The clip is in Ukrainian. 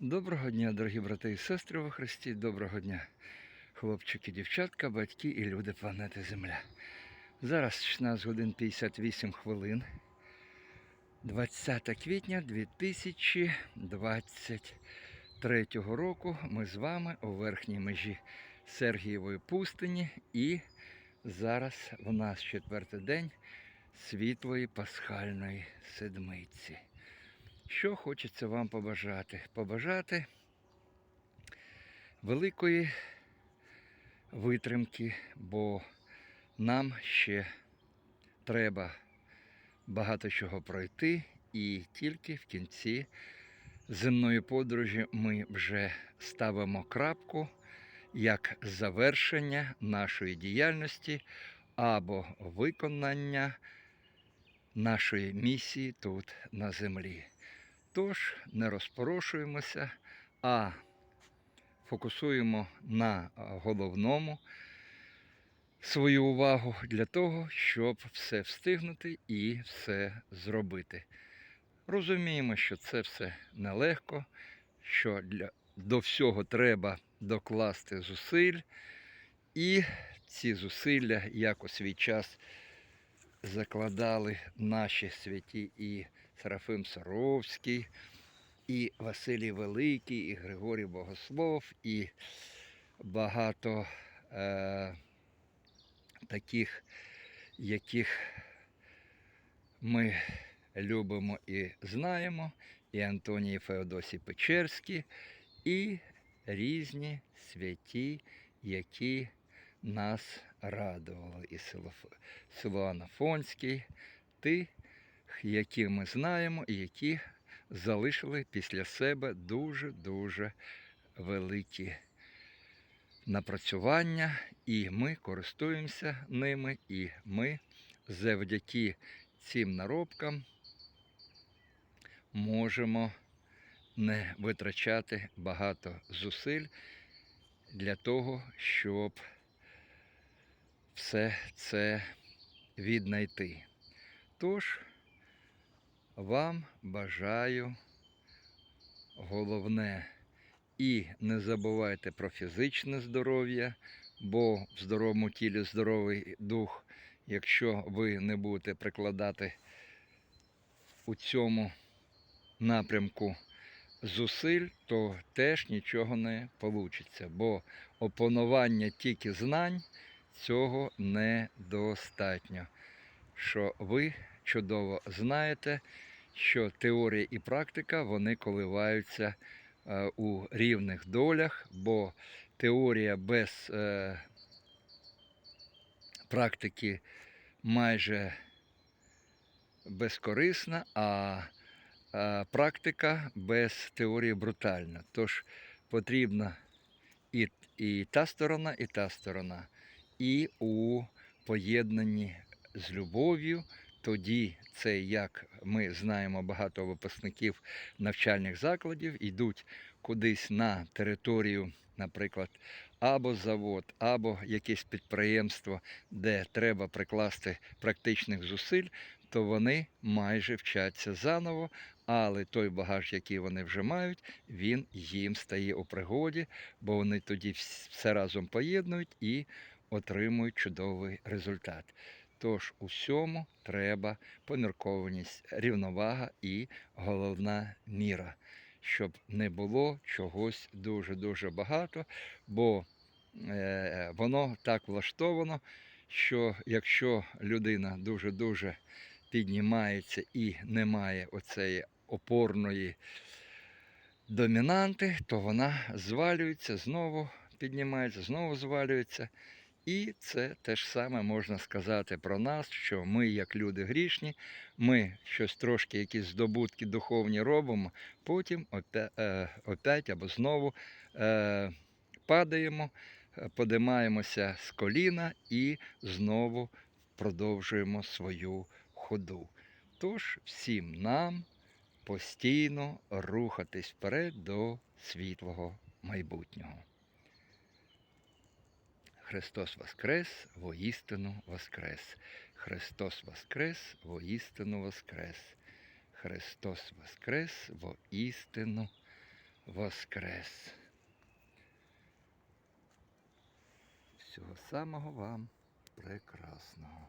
Доброго дня, дорогі брати і сестри во Христі. Доброго дня, хлопчики, дівчатка, батьки і люди планети Земля. Зараз 16 годин 58 хвилин. 20 квітня 2023 року ми з вами у верхній межі Сергієвої пустині. І зараз у нас четвертий день світлої пасхальної седмиці. Що хочеться вам побажати? Побажати великої витримки, бо нам ще треба багато чого пройти, і тільки в кінці земної подорожі ми вже ставимо крапку як завершення нашої діяльності або виконання нашої місії тут на землі. Тож не розпорошуємося, а фокусуємо на головному свою увагу для того, щоб все встигнути і все зробити. Розуміємо, що це все нелегко, що для, до всього треба докласти зусиль, і ці зусилля, як у свій час закладали наші святі і Серафим Саровський, і Василій Великий, і Григорій Богослов, і багато е, таких, яких ми любимо і знаємо, і Антоній Феодосій Печерський, і різні святі, які нас радували. І Силуан Афонський, ти, які ми знаємо і які залишили після себе дуже-дуже великі напрацювання, і ми користуємося ними, і ми завдяки цим наробкам можемо не витрачати багато зусиль для того, щоб все це віднайти. Тож, вам бажаю головне і не забувайте про фізичне здоров'я, бо в здоровому тілі здоровий дух, якщо ви не будете прикладати у цьому напрямку зусиль, то теж нічого не вийде, бо опанування тільки знань цього недостатньо. Що ви чудово знаєте, що теорія і практика вони коливаються е, у рівних долях, бо теорія без е, практики майже безкорисна, а е, практика без теорії брутальна. Тож потрібна і, і та сторона, і та сторона. І у поєднанні з любов'ю, тоді це, як ми знаємо, багато випускників навчальних закладів йдуть кудись на територію, наприклад, або завод, або якесь підприємство, де треба прикласти практичних зусиль, то вони майже вчаться заново, але той багаж, який вони вже мають, він їм стає у пригоді, бо вони тоді все разом поєднують і отримують чудовий результат. Тож усьому треба поміркованість, рівновага і головна міра, щоб не було чогось дуже-дуже багато, бо е, воно так влаштовано, що якщо людина дуже-дуже піднімається і не має оцеї опорної домінанти, то вона звалюється, знову піднімається, знову звалюється. І це те ж саме можна сказати про нас, що ми, як люди грішні, ми щось трошки, якісь здобутки духовні робимо, потім опя- е, опять або знову е, падаємо, е, подимаємося з коліна і знову продовжуємо свою ходу. Тож всім нам постійно рухатись вперед до світлого майбутнього. Христос Воскрес, воістину Воскрес. Христос Воскрес, воістину Воскрес. Христос Воскрес, воістину воскрес. Всього самого вам прекрасного.